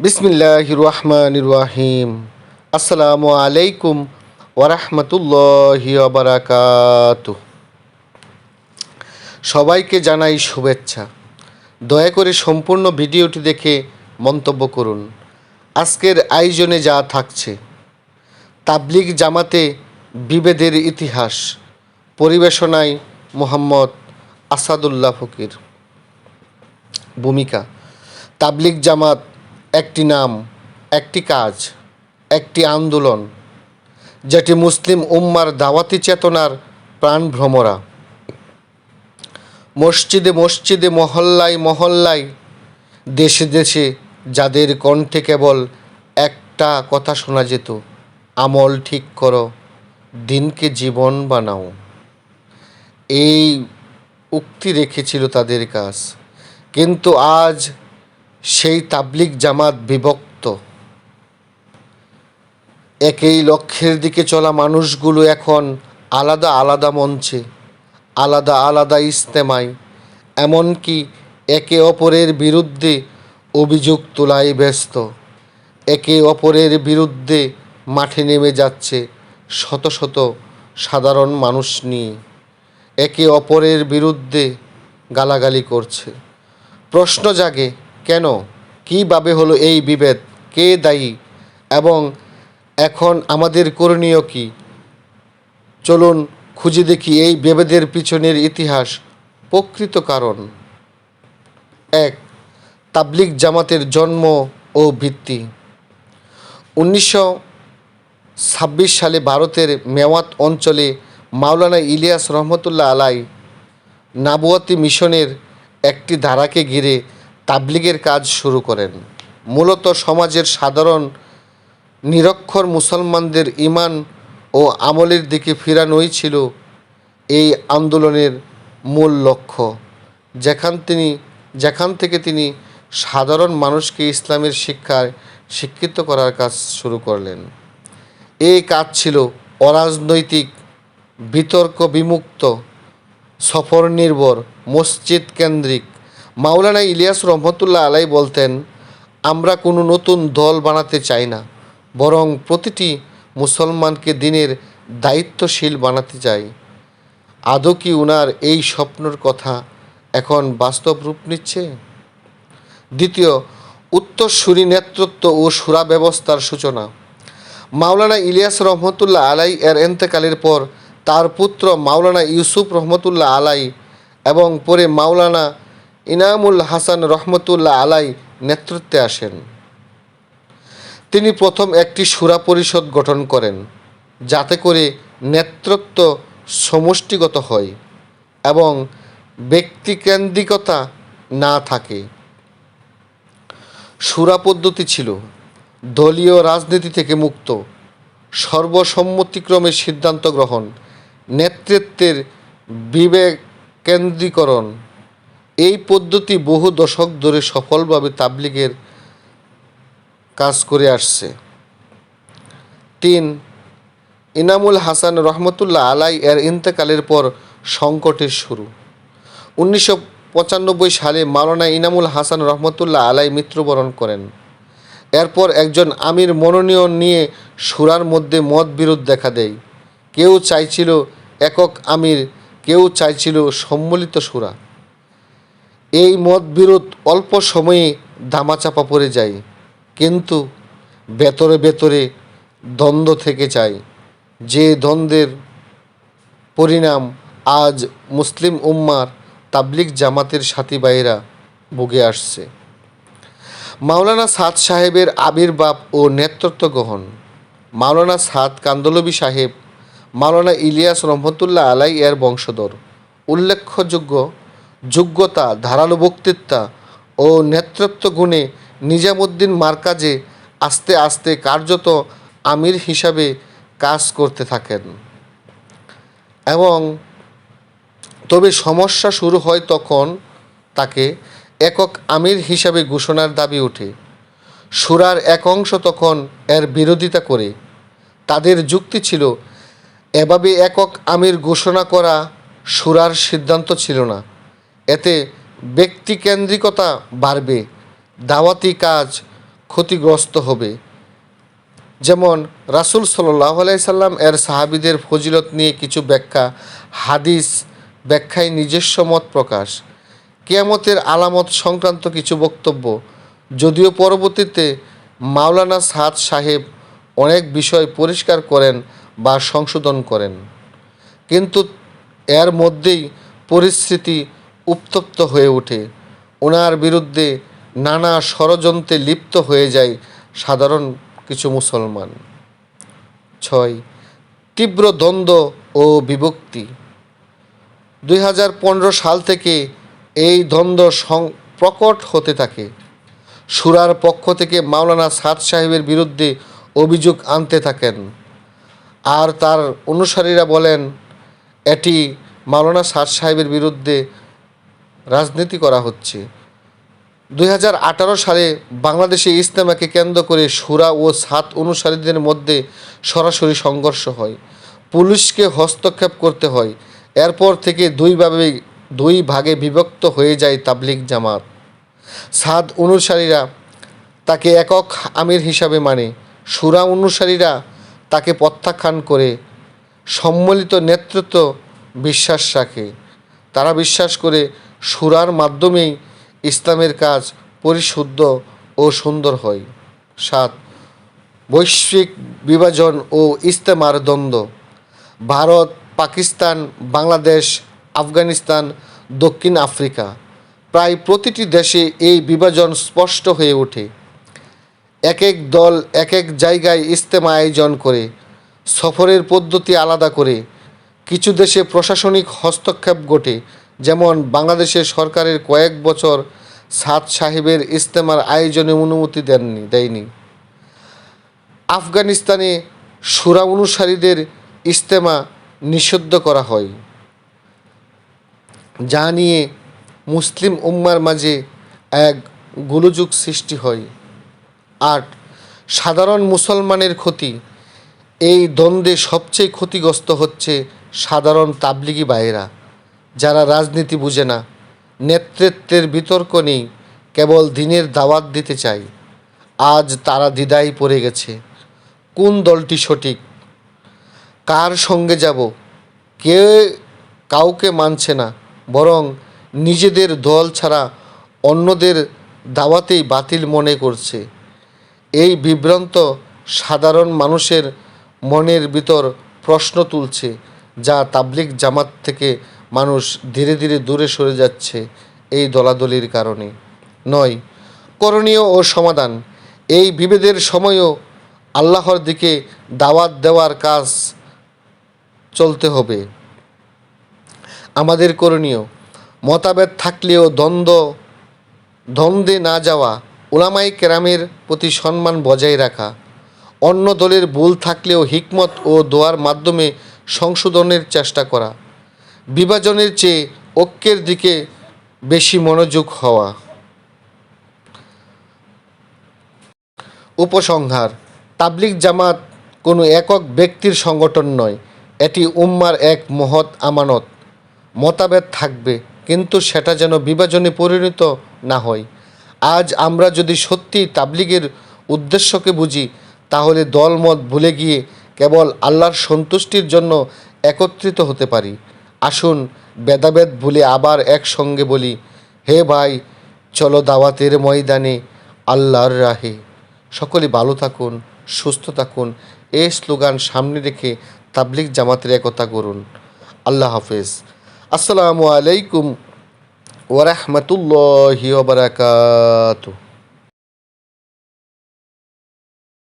বিসমিল্লাহ রহমান রাহিম আসসালামু আলাইকুম ওরহমতুল্লাহি বারাকাত সবাইকে জানাই শুভেচ্ছা। দয়া করে সম্পূর্ণ ভিডিওটি দেখে মন্তব্য করুন। আজকের আয়োজনে যা থাকছে, তাবলিগ জামাতে বিভেদের ইতিহাস, পরিবেশনায় মোহাম্মদ আসাদুল্লাহ ফকির। ভূমিকা, তাবলিগ জামাত একটি নাম, একটি কাজ, একটি আন্দোলন, যেটি মুসলিম উম্মার দাওয়াতি চেতনার প্রাণভ্রমরা মসজিদে মসজিদে, মহল্লায় মহল্লায়, দেশে দেশে যাদের কণ্ঠে কেবল একটা কথা শোনা যেত, আমল ঠিক করো, দিনকে জীবন বানাও। এই উক্তি রেখেছিল তাদের কাজ। কিন্তু আজ সেই তাবলিগ জামাত বিভক্ত। একই লক্ষ্যের দিকে চলা মানুষগুলো এখন আলাদা আলাদা মঞ্চে, আলাদা আলাদা ইস্তেমায় এমনকি একে অপরের বিরুদ্ধে অভিযোগ তোলায় ব্যস্ত। একে অপরের বিরুদ্ধে মাঠে নেমে যাচ্ছে শত শত সাধারণ মানুষ নিয়ে। একে অপরের বিরুদ্ধে গালাগালি করছে। প্রশ্ন জাগে কেন? কীভাবে হলো এই বিভেদ? কে দায়ী? এবং এখন আমাদের করণীয় কি? চলুন খুঁজে দেখি এই বিভেদের পিছনের ইতিহাস। প্রকৃত কারণ। এক, তাবলিগ জামাতের জন্ম ও ভিত্তি। উনিশশো ছাব্বিশ সালে ভারতের মেওয়াত অঞ্চলে মাওলানা ইলিয়াস রহমতুল্লাহ আলাই নাবুয়াতি মিশনের একটি ধারাকে ঘিরে তাবলিগের কাজ শুরু করেন। মূলত সমাজের সাধারণ, নিরক্ষর মুসলমানদের ইমান ও আমলের দিকে ফিরানোই ছিল এই আন্দোলনের মূল লক্ষ্য। যেখান তিনি, যেখান থেকে তিনি সাধারণ মানুষকে ইসলামের শিক্ষায় শিক্ষিত করার কাজ শুরু করলেন। এই কাজ ছিল অরাজনৈতিক, বিতর্ক বিমুক্ত, সফর নির্ভর, মসজিদ কেন্দ্রিক মাওলানা ইলিয়াস রহমতুল্লাহ আলাই বলতেন, আমরা কোনো নতুন দল বানাতে চাই না, বরং প্রতিটি মুসলমানকে দিনের দায়িত্বশীল বানাতে চাই। আদৌ কি উনার এই স্বপ্নর কথা এখন বাস্তব রূপ নিচ্ছে? দ্বিতীয় উত্তরসূরি নেতৃত্ব ও সুরা ব্যবস্থার সূচনা। মাওলানা ইলিয়াস রহমতুল্লাহ আলাই এর এন্তেকালের পর তার পুত্র মাওলানা ইউসুফ রহমতুল্লাহ আলাই এবং পরে মাওলানা ইনামুল হাসান রহমতুল্লাহ আলাই নেতৃত্বে আসেন। তিনি প্রথম একটি সুরা পরিষদ গঠন করেন, যাতে করে নেতৃত্ব সমষ্টিগত হয় এবং ব্যক্তিকেন্দ্রিকতা না থাকে। সুরা পদ্ধতি ছিল, দলীয় রাজনীতি থেকে মুক্ত, সর্বসম্মতিক্রমে সিদ্ধান্ত গ্রহণ, নেতৃত্বের বিবেক কেন্দ্রীকরণ এই পদ্ধতি বহু দশক ধরে সফলভাবে তাবলিগের কাজ করে আসছে। তিন, ইনামুল হাসান রহমতুল্লাহ আলাই এর ইন্তেকালের পর সংকটের শুরু। উনিশশো পঁচানব্বই সালে মাওলানা ইনামুল হাসান রহমতুল্লাহ আলাই মৃত্যুবরণ করেন। এরপর একজন আমির মনোনয়ন নিয়ে সুরার মধ্যে মত বিরোধ দেখা দেয়। কেউ চাইছিল একক আমির, কেউ চাইছিল সম্মিলিত সুরা। এই মতবিরোধ অল্প সময়ে ধামাচাপা পড়ে যায়, কিন্তু ভেতরে ভেতরে দ্বন্দ্ব থেকে যায়। যে দ্বন্দ্বের পরিণাম আজ মুসলিম উম্মার তাবলিগ জামাতের সাথী ভাইয়েরা ভুগে আসছে। মাওলানা সাদ সাহেবের আবির্ভাব ও নেতৃত্ব গ্রহণ। মাওলানা সাদ কান্দলবি সাহেব, মাওলানা ইলিয়াস রহমতুল্লাহ আলাই এর বংশধর। উল্লেখযোগ্য যোগ্যতা, ধারালো বক্তৃতা ও নেতৃত্ব গুণে নিজামুদ্দিন মার্কাজে আস্তে আস্তে কার্যত আমির হিসাবে কাজ করতে থাকেন। এবং তবে সমস্যা শুরু হয় তখন তাকে একক আমির হিসাবে ঘোষণার দাবি ওঠে। সুরার এক অংশ তখন এর বিরোধিতা করে। তাদের যুক্তি ছিল, এভাবে একক আমির ঘোষণা করা সুরার সিদ্ধান্ত ছিল না। এতে ব্যক্তিকেন্দ্রিকতা বাড়বে, দাওয়াতি কাজ ক্ষতিগ্রস্ত হবে। যেমন রাসুল সাল্লাহ সাল্লাম এর সাহাবিদের ফজিলত নিয়ে কিছু ব্যাখ্যা, হাদিস ব্যাখ্যায় নিজস্ব মত প্রকাশ। কেয়ামতের আলামত সংক্রান্ত কিছু বক্তব্য, যদিও পরবর্তীতে মাওলানা সাদ সাহেব অনেক বিষয় পরিষ্কার করেন বা সংশোধন করেন। কিন্তু এর মধ্যেই পরিস্থিতি উত্তপ্ত হয়ে ওঠে। ওনার বিরুদ্ধে নানা ষড়যন্ত্রে লিপ্ত হয়ে যায় সাধারণ কিছু মুসলমান। ছয়, তীব্র দ্বন্দ্ব ও বিভক্তি। দুই হাজার পনেরো সাল থেকে এই দ্বন্দ্ব প্রকট হতে থাকে। সুরার পক্ষ থেকে মাওলানা সাদ সাহেবের বিরুদ্ধে অভিযোগ আনতে থাকেন। আর তার অনুসারীরা বলেন, এটি মাওলানা সাদ সাহেবের বিরুদ্ধে রাজনীতি করা হচ্ছে। দুই হাজার আঠারো সালে বাংলাদেশে ইস্তেমাকে কেন্দ্র করে সুরা ও সাত অনুসারীদের মধ্যে সরাসরি সংঘর্ষ হয়। পুলিশকে হস্তক্ষেপ করতে হয়। এরপর থেকে দুইভাবে দুই ভাগে বিভক্ত হয়ে যায় তাবলিগ জামাত। সাদ অনুসারীরা তাকে একক আমির হিসাবে মানে সুরা অনুসারীরা তাকে প্রত্যাখ্যান করে সম্মিলিত নেতৃত্ব বিশ্বাস রাখে। তারা বিশ্বাস করে সুরার মাধ্যমেই ইসলামের কাজ পরিশুদ্ধ ও সুন্দর হয়। সাত, বৈশ্বিক বিভাজন ও ইস্তেমার দ্বন্দ্ব। ভারত, পাকিস্তান, বাংলাদেশ, আফগানিস্তান, দক্ষিণ আফ্রিকা প্রায় প্রতিটি দেশে এই বিভাজন স্পষ্ট হয়ে ওঠে। এক এক দল এক এক জায়গায় ইস্তেমা আয়োজন করে, সফরের পদ্ধতি আলাদা করে, কিছু দেশে প্রশাসনিক হস্তক্ষেপ ঘটে যেমন বাংলাদেশের সরকারের কয়েক বছর সাদ সাহেবের ইস্তেমার আয়োজনে অনুমতি দেননি, দেয়নি। আফগানিস্তানে সুরা অনুসারীদের ইস্তেমা নিষিদ্ধ করা হয়, যা নিয়ে মুসলিম উম্মার মাঝে এক গোলযোগ সৃষ্টি হয়। আট, সাধারণ মুসলমানের ক্ষতি। এই দ্বন্দ্বে সবচেয়ে ক্ষতিগ্রস্ত হচ্ছে সাধারণ তাবলিগি ভাইয়েরা। যারা রাজনীতি বুঝে না, নেতৃত্বের বিতর্ক নেই, কেবল দিনের দাওয়াত দিতে চাই। আজ তারা দ্বিধায় পড়ে গেছে। কোন দলটি সঠিক? কার সঙ্গে যাব? কে কাউকে মানছে না, বরং নিজেদের দল ছাড়া অন্যদের দাওয়াতেই বাতিল মনে করছে। এই বিভ্রান্ত সাধারণ মানুষের মনের ভিতর প্রশ্ন তুলছে, যা তাবলিগ জামাত থেকে মানুষ ধীরে ধীরে দূরে সরে যাচ্ছে এই দলাদলির কারণে। নয়, করণীয় ও সমাধান। এই বিভেদের সময়ও আল্লাহর দিকে দাওয়াত দেওয়ার কাজ চলতে হবে। আমাদের করণীয় মতাভেদ থাকলেও দ্বন্দ্ব, দ্বন্দ্বে না যাওয়া ওলামাই কেরামের প্রতি সম্মান বজায় রাখা। অন্য দলের ভুল থাকলেও হিকমত ও দোয়ার মাধ্যমে সংশোধনের চেষ্টা করা। বিভাজনের চেয়ে ঐক্যের দিকে বেশি মনোযোগ হওয়া। উপসংহার, তাবলিগ জামাত কোনো একক ব্যক্তির সংগঠন নয়, এটি উম্মার এক মহৎ আমানত। মতাভেদ থাকবে, কিন্তু সেটা যেন বিভাজনে পরিণত না হয়। আজ আমরা যদি সত্যি তাবলিগের উদ্দেশ্যকে বুঝি, তাহলে দলমত ভুলে গিয়ে কেবল আল্লাহর সন্তুষ্টির জন্য একত্রিত হতে পারি। আসুন ভুলে আবার একসঙ্গে বলি, হে ভাই, চলো দাওয়াতের ময়দানে আল্লাহর রাহে। সকলে ভালো থাকুন, সুস্থ থাকুন, এ স্লোগান সামনে রেখে তাবলিগ জামাতের একতা করুন। আল্লাহ হাফেজ। আসসালামু আলাইকুম ওরহমতুল্লাহি ওবরাকাতুহ